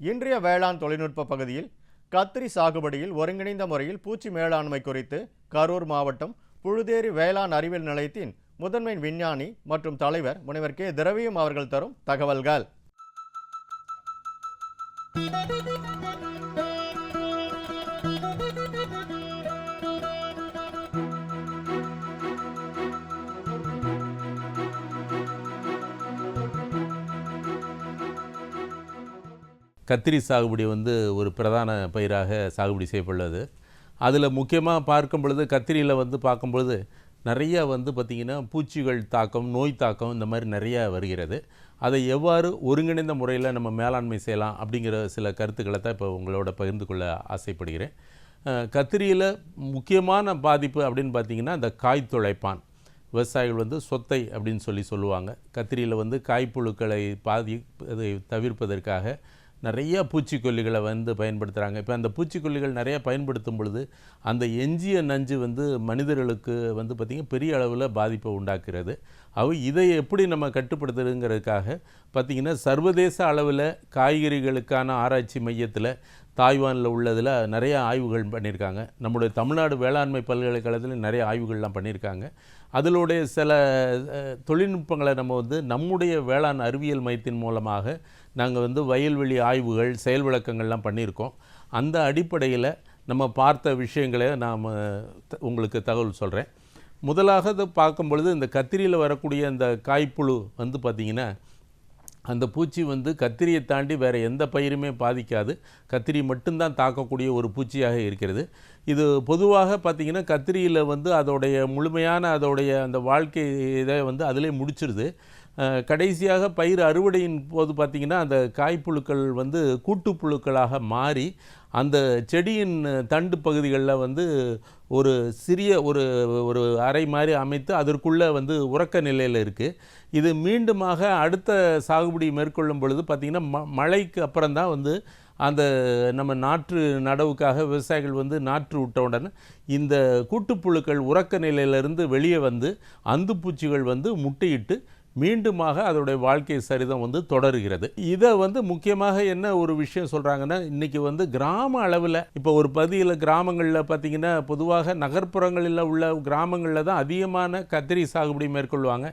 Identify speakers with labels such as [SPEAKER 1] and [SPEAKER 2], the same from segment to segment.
[SPEAKER 1] இன்றைய வேளாண் தொழில்நுட்ப பகுதியில் கத்திரி சாகுபடியில் ஒருங்கிணைந்த முறையில் பூச்சி மேலாண்மை குறித்து கரூர் மாவட்டம் புழுதேரி வேளாண் அறிவியல் நிலையத்தின் முதன்மை விஞ்ஞானி மற்றும் தலைவர் முனைவர் கே. திரவியம் அவர்கள் தரும் தகவல்கள்.
[SPEAKER 2] கத்திரி சாகுபடி வந்து ஒரு பிரதான பயிராக சாகுபடி செய்யப்படுது அதில் முக்கியமாக பார்க்கும் பொழுது கத்திரியில் வந்து பார்க்கும் பொழுது நிறையா வந்து பார்த்திங்கன்னா பூச்சிகள் தாக்கம் நோய் தாக்கம் இந்த மாதிரி நிறைய வருகிறது. அதை எவ்வாறு ஒருங்கிணைந்த முறையில் நம்ம மேலாண்மை செய்யலாம் அப்படிங்கிற சில கருத்துக்களை தான் இப்போ உங்களோட பகிர்ந்து கொள்ள ஆசைப்படுகிறேன். கத்திரியில் முக்கியமான பாதிப்பு அப்படின்னு பார்த்தீங்கன்னா இந்த காய் துளைப்பான். விவசாயிகள் வந்து சொத்தை அப்படின்னு சொல்லி சொல்லுவாங்க. கத்திரியில் வந்து காய்ப்புழுக்களை பாதி அதை தவிர்ப்பதற்காக நிறைய பூச்சிக்கொல்லிகளை வந்து பயன்படுத்துகிறாங்க இப்போ அந்த பூச்சிக்கொல்லிகள் நிறைய பயன்படுத்தும் பொழுது அந்த எஞ்சிய நஞ்சு வந்து மனிதர்களுக்கு வந்து பார்த்திங்கன்னா பெரிய அளவில் பாதிப்பை உண்டாக்குறது அவ இதை எப்படி நம்ம கட்டுப்படுத்துறதுங்கிறதுக்காக பார்த்திங்கன்னா சர்வதேச அளவில் காய்கறிகளுக்கான ஆராய்ச்சி மையத்தில் தாய்வானில் உள்ளதில் நிறைய ஆய்வுகள் பண்ணியிருக்காங்க நம்முடைய தமிழ்நாடு வேளாண்மை பல்கலைக்கழகத்தில் நிறைய ஆய்வுகள்லாம் பண்ணியிருக்காங்க அதிலுடைய சில தொழில்நுட்பங்களை நம்ம வந்து நம்முடைய வேளாண் அறிவியல் மையத்தின் மூலமாக நாங்கள் வந்து வயல்வெளி ஆய்வுகள் செயல் விளக்கங்கள்லாம் பண்ணியிருக்கோம். அந்த அடிப்படையில் நம்ம பார்த்த விஷயங்களை நாம் உங்களுக்கு தகவல் சொல்கிறேன் முதலாக இதை பார்க்கும் பொழுது இந்த கத்திரியில் வரக்கூடிய இந்த காய்ப்புழு வந்து பார்த்திங்கன்னா அந்த பூச்சி வந்து கத்திரியை தாண்டி வேறு எந்த பயிருமே பாதிக்காது. கத்திரி மட்டும்தான் தாக்கக்கூடிய ஒரு பூச்சியாக இருக்கிறது. இது பொதுவாக பார்த்திங்கன்னா கத்திரியில் வந்து அதோடைய முழுமையான அதோடைய அந்த வாழ்க்கை இதை வந்து அதிலே முடிச்சிருது. கடைசியாக பயிர் அறுவடையின் போது பார்த்திங்கன்னா அந்த காய்ப்புழுக்கள் வந்து கூட்டுப்புழுக்களாக மாறி அந்த செடியின் தண்டு பகுதிகளில் வந்து ஒரு சிறிய ஒரு ஒரு அறை மாதிரி அமைத்து அதற்குள்ளே வந்து உறக்க நிலையில் இருக்குது இது மீண்டுமாக அடுத்த சாகுபடி மேற்கொள்ளும் பொழுது பார்த்திங்கன்னா ம மழைக்கு அப்புறம் தான் வந்து அந்த நம்ம நாற்று நடவுக்காக விவசாயிகள் வந்து நாற்று விட்ட உடனே இந்த கூட்டுப்புழுக்கள் உறக்க நிலையிலிருந்து வெளியே வந்து அந்து பூச்சிகள் வந்து முட்டையிட்டு மீண்டுமாக அதோடைய வாழ்க்கை சரிதம் வந்து தொடருகிறது. இதை வந்து முக்கியமாக என்ன ஒரு விஷயம் சொல்கிறாங்கன்னா இன்றைக்கி வந்து கிராம அளவில் இப்போ ஒரு பகுதியில் கிராமங்களில் பார்த்திங்கன்னா பொதுவாக நகர்ப்புறங்களில் உள்ள கிராமங்களில் தான் அதிகமான கத்திரி சாகுபடி மேற்கொள்வாங்க.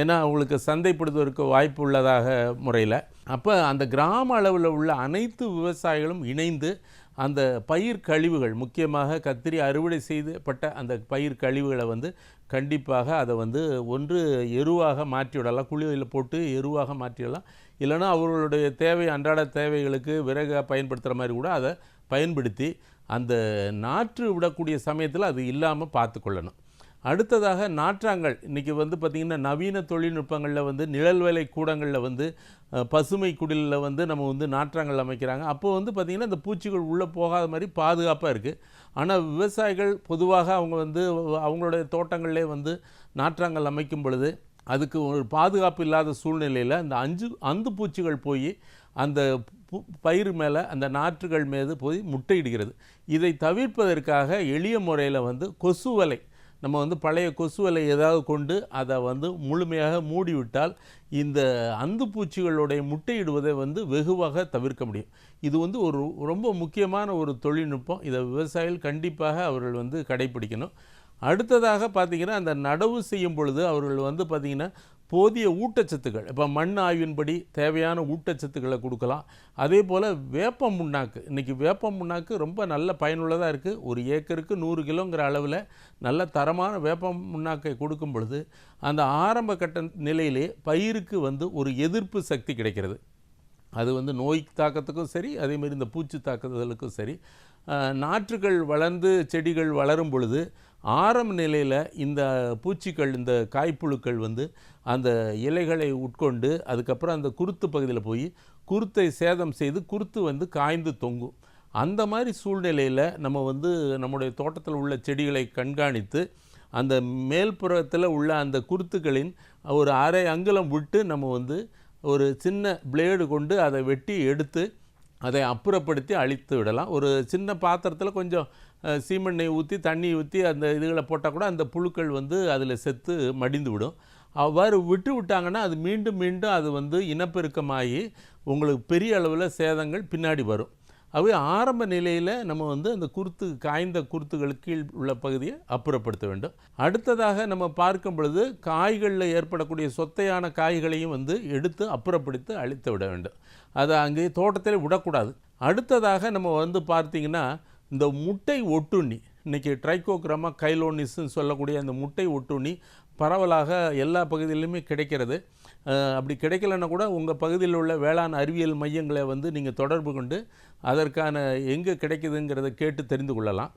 [SPEAKER 2] ஏன்னா அவங்களுக்கு சந்தைப்படுத்துவதற்கு வாய்ப்பு உள்ளதாக முறையில். அப்போ அந்த கிராம அளவில் உள்ள அனைத்து விவசாயிகளும் இணைந்து அந்த பயிர் கழிவுகள் முக்கியமாக கத்திரி அறுவடை செய்யப்பட்ட அந்த பயிர் கழிவுகளை வந்து கண்டிப்பாக அதை வந்து ஒன்று எருவாக மாற்றிவிடலாம் குழியில் போட்டு எருவாக மாற்றிடலாம் இல்லைன்னா அவர்களுடைய தேவை அன்றாட தேவைகளுக்கு விறகாக பயன்படுத்துகிற மாதிரி கூட அதை பயன்படுத்தி அந்த நாற்று விடக்கூடிய சமயத்தில் அது இல்லாமல் பார்த்துக்கொள்ளணும் அடுத்ததாக நாற்றாங்கல். இன்றைக்கி வந்து பார்த்திங்கன்னா நவீன தொழில்நுட்பங்களில் வந்து நிழல் வேலை கூடங்களில் வந்து பசுமை குடிலில் வந்து நம்ம வந்து நாற்றாங்கள் அமைக்கிறாங்க. அப்போது வந்து பார்த்திங்கன்னா இந்த பூச்சிகள் உள்ளே போகாத மாதிரி பாதுகாப்பாக இருக்குது ஆனால் விவசாயிகள் பொதுவாக அவங்க வந்து அவங்களுடைய தோட்டங்களிலே வந்து நாற்றாங்கள் அமைக்கும் பொழுது அதுக்கு ஒரு பாதுகாப்பு இல்லாத சூழ்நிலையில் அந்த அஞ்சு அந்து பூச்சிகள் போய் அந்த பயிர் மேலே அந்த நாற்றுகள் மீது போய் முட்டையிடுகிறது. இதை தவிர்ப்பதற்காக எளிய முறையில் வந்து கொசு வலை நம்ம வந்து பழைய கொசுவலை ஏதாவது கொண்டு அதை வந்து முழுமையாக மூடிவிட்டால் இந்த அந்து பூச்சிகளுடைய முட்டையிடுவதை வந்து வெகுவாக தவிர்க்க முடியும். இது வந்து ஒரு ரொம்ப முக்கியமான ஒரு தொழில்நுட்பம். இதை விவசாயிகள் கண்டிப்பாக அவர்கள் வந்து கடைபிடிக்கணும் அடுத்ததாக பார்த்திங்கன்னா அந்த நடவு செய்யும் பொழுது அவர்கள் வந்து பார்த்திங்கன்னா போதிய ஊட்டச்சத்துக்கள். இப்போ மண் ஆய்வின்படி தேவையான ஊட்டச்சத்துக்களை கொடுக்கலாம். அதே போல் வேப்ப முன்னாக்கு இன்றைக்கி வேப்ப முன்னாக்கு ரொம்ப நல்ல பயனுள்ளதாக இருக்குது ஒரு ஏக்கருக்கு நூறு கிலோங்கிற அளவில் நல்ல தரமான வேப்ப முன்னாக்கை கொடுக்கும் பொழுது அந்த ஆரம்ப கட்ட நிலையிலே பயிருக்கு வந்து ஒரு எதிர்ப்பு சக்தி கிடைக்கிறது. அது வந்து நோய் தாக்கத்துக்கும் சரி அதேமாரி இந்த பூச்சி தாக்குதலுக்கும் சரி நாற்றுகள் வளர்ந்து செடிகள் வளரும் பொழுது ஆரம்ப நிலையில் இந்த பூச்சிகள் இந்த காய்ப்புழுக்கள் வந்து அந்த இலைகளை உட்கொண்டு அதுக்கப்புறம் அந்த குருத்து பகுதியில் போய் குருத்தை சேதம் செய்து குருத்து வந்து காய்ந்து தொங்கும். அந்த மாதிரி சூழ்நிலையில் நம்ம வந்து நம்முடைய தோட்டத்தில் உள்ள செடிகளை கண்காணித்து அந்த மேல்புறத்தில் உள்ள அந்த குருத்துக்களின் ஒரு அரை அங்குலம் விட்டு நம்ம வந்து ஒரு சின்ன பிளேடு கொண்டு அதை வெட்டி எடுத்து அதை அப்புறப்படுத்தி அழித்து விடலாம். ஒரு சின்ன பாத்திரத்தில் கொஞ்சம் சீமெண்ணை சீமெண்ணெய் ஊற்றி தண்ணி ஊற்றி அந்த இதுகளை போட்டால் கூட அந்த புழுக்கள் வந்து அதில் செத்து மடிந்து விடும். அவ்வாறு விட்டு விட்டாங்கன்னா அது மீண்டும் மீண்டும் அது வந்து இனப்பெருக்கமாகி உங்களுக்கு பெரிய அளவில் சேதங்கள் பின்னாடி வரும். அவை ஆரம்ப நிலையில் நம்ம வந்து அந்த குருத்து காய்ந்த குருத்துகளுக்கு கீழ் உள்ள பகுதியை அப்புறப்படுத்த வேண்டும். அடுத்ததாக நம்ம பார்க்கும் பொழுது காய்களில் ஏற்படக்கூடிய சொத்தையான காய்களையும் வந்து எடுத்து அப்புறப்படுத்தி அழித்து விட வேண்டும். அதை அங்கே தோட்டத்தில் விடக்கூடாது. அடுத்ததாக நம்ம வந்து பார்த்தீங்கன்னா இந்த முட்டை ஒட்டுண்ணி இன்றைக்கி ட்ரைகோக்ரமா கைலோனிஸ்ன்னு சொல்லக்கூடிய அந்த முட்டை ஒட்டுண்ணி பரவலாக எல்லா பகுதியிலுமே கிடைக்கிறது. அப்படி கிடைக்கலன்னா கூட உங்கள் பகுதியில் உள்ள வேளாண் அறிவியல் மையங்களை வந்து நீங்கள் தொடர்பு கொண்டு அதற்கான எங்கே கிடைக்குதுங்கிறத கேட்டு தெரிந்து கொள்ளலாம்.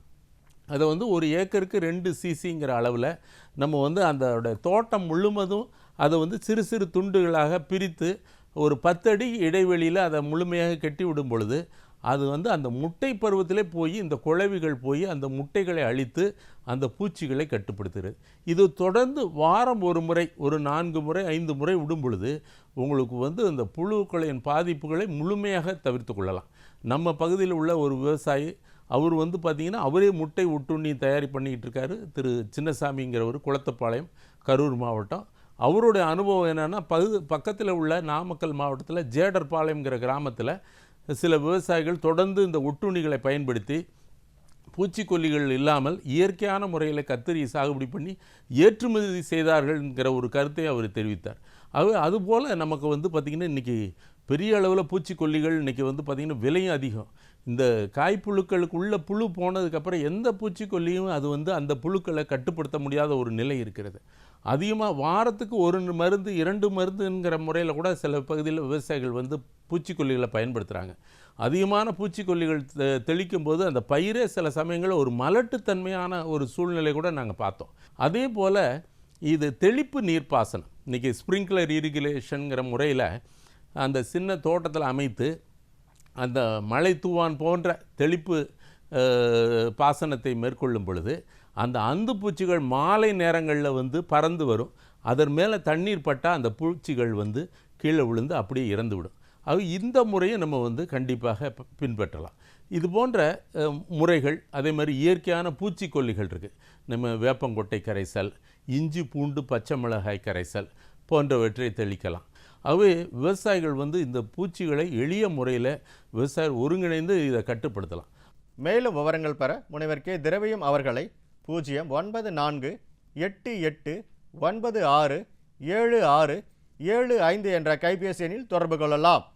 [SPEAKER 2] அதை வந்து ஒரு ஏக்கருக்கு ரெண்டு சிசிங்கிற அளவில் நம்ம வந்து அந்த தோட்டம் முழுவதும் அதை வந்து சிறு சிறு துண்டுகளாக பிரித்து ஒரு பத்தடி இடைவெளியில் அதை முழுமையாக கட்டி விடும் பொழுது அது வந்து அந்த முட்டை பருவத்திலே போய் இந்த குழவிகள் போய் அந்த முட்டைகளை அழித்து அந்த பூச்சிகளை கட்டுப்படுத்துகிறது. இது தொடர்ந்து வாரம் ஒரு முறை ஒரு நான்கு முறை ஐந்து முறை விடும் பொழுது உங்களுக்கு வந்து அந்த புழுக்களின் பாதிப்புகளை முழுமையாக தவிர்த்து கொள்ளலாம். நம்ம பகுதியில் உள்ள ஒரு விவசாயி அவர் வந்து பார்த்திங்கன்னா அவரே முட்டை ஒட்டுண்ணி தயாரி பண்ணிக்கிட்டு இருக்காரு. திரு சின்னசாமிங்கிறவர் குளத்தப்பாளையம் கரூர் மாவட்டம். அவருடைய அனுபவம் என்னென்னா பகு பக்கத்தில் உள்ள நாமக்கல் மாவட்டத்தில் ஜேடர்பாளையம்ங்கிற கிராமத்தில் சில விவசாயிகள் தொடர்ந்து இந்த ஒட்டுண்ணிகளை பயன்படுத்தி பூச்சிக்கொல்லிகள் இல்லாமல் இயற்கையான முறையில் கத்திரி சாகுபடி பண்ணி ஏற்றுமதி செய்தார்கள்ங்கிற ஒரு கருத்தை அவர் தெரிவித்தார். அது அதுபோல் நமக்கு வந்து பார்த்திங்கன்னா இன்றைக்கி பெரிய அளவில் பூச்சிக்கொல்லிகள் இன்றைக்கி வந்து பார்த்திங்கன்னா விலையும் அதிகம். இந்த காய்ப்புழுக்களுக்கு உள்ள புழு போனதுக்கப்புறம் எந்த பூச்சிக்கொல்லியும் அது வந்து அந்த புழுக்களை கட்டுப்படுத்த முடியாத ஒரு நிலை இருக்கிறது. அதிகமாக வாரத்துக்கு ஒரு மருந்து இரண்டு மருந்துங்கிற முறையில் கூட சில பகுதியில் விவசாயிகள் வந்து பூச்சிக்கொல்லிகளை பயன்படுத்துகிறாங்க அதிகமான பூச்சிக்கொல்லிகள் தெ- தெளிக்கும் போது அந்த பயிரே சில சமயங்களில் ஒரு மலட்டுத்தன்மையான ஒரு சூழ்நிலை கூட நாங்கள் பார்த்தோம். அதே போல் இது தெளிப்பு நீர்ப்பாசனம். இன்றைக்கி ஸ்ப்ரிங்க்லர் இரிகுலேஷனுங்கிற முறையில் அந்த சின்ன தோட்டத்தில் அமைத்து அந்த மலை தூவான் போன்ற தெளிப்பு பாசனத்தை மேற்கொள்ளும் பொழுது அந்த அந்து பூச்சிகள் மாலை நேரங்களில் வந்து பறந்து வரும். அதன் மேலே தண்ணீர் பட்டால் அந்த பூச்சிகள் வந்து கீழே விழுந்து அப்படியே இறந்துவிடும் அது இந்த முறையை நம்ம வந்து கண்டிப்பாக பின்பற்றலாம். இது போன்ற முறைகள் அதே மாதிரி இயற்கையான பூச்சிக்கொல்லிகள் இருக்குது நம்ம வேப்பங்கொட்டை கரைசல் இஞ்சி பூண்டு பச்சை மிளகாய் கரைசல் போன்றவற்றை தெளிக்கலாம். ஆகவே விவசாயிகள் வந்து இந்த பூச்சிகளை எளிய முறையில் விவசாயிகள் ஒருங்கிணைந்து இதை கட்டுப்படுத்தலாம்.
[SPEAKER 1] மேலும் விவரங்கள் பெற முனைவர் கே. திரவியம் அவர்களை பூஜ்ஜியம் ஒன்பது நான்கு எட்டு எட்டு ஒன்பது ஆறு ஏழு ஆறு ஏழு ஐந்து என்ற கைபேசி எண்ணில் தொடர்பு கொள்ளலாம்.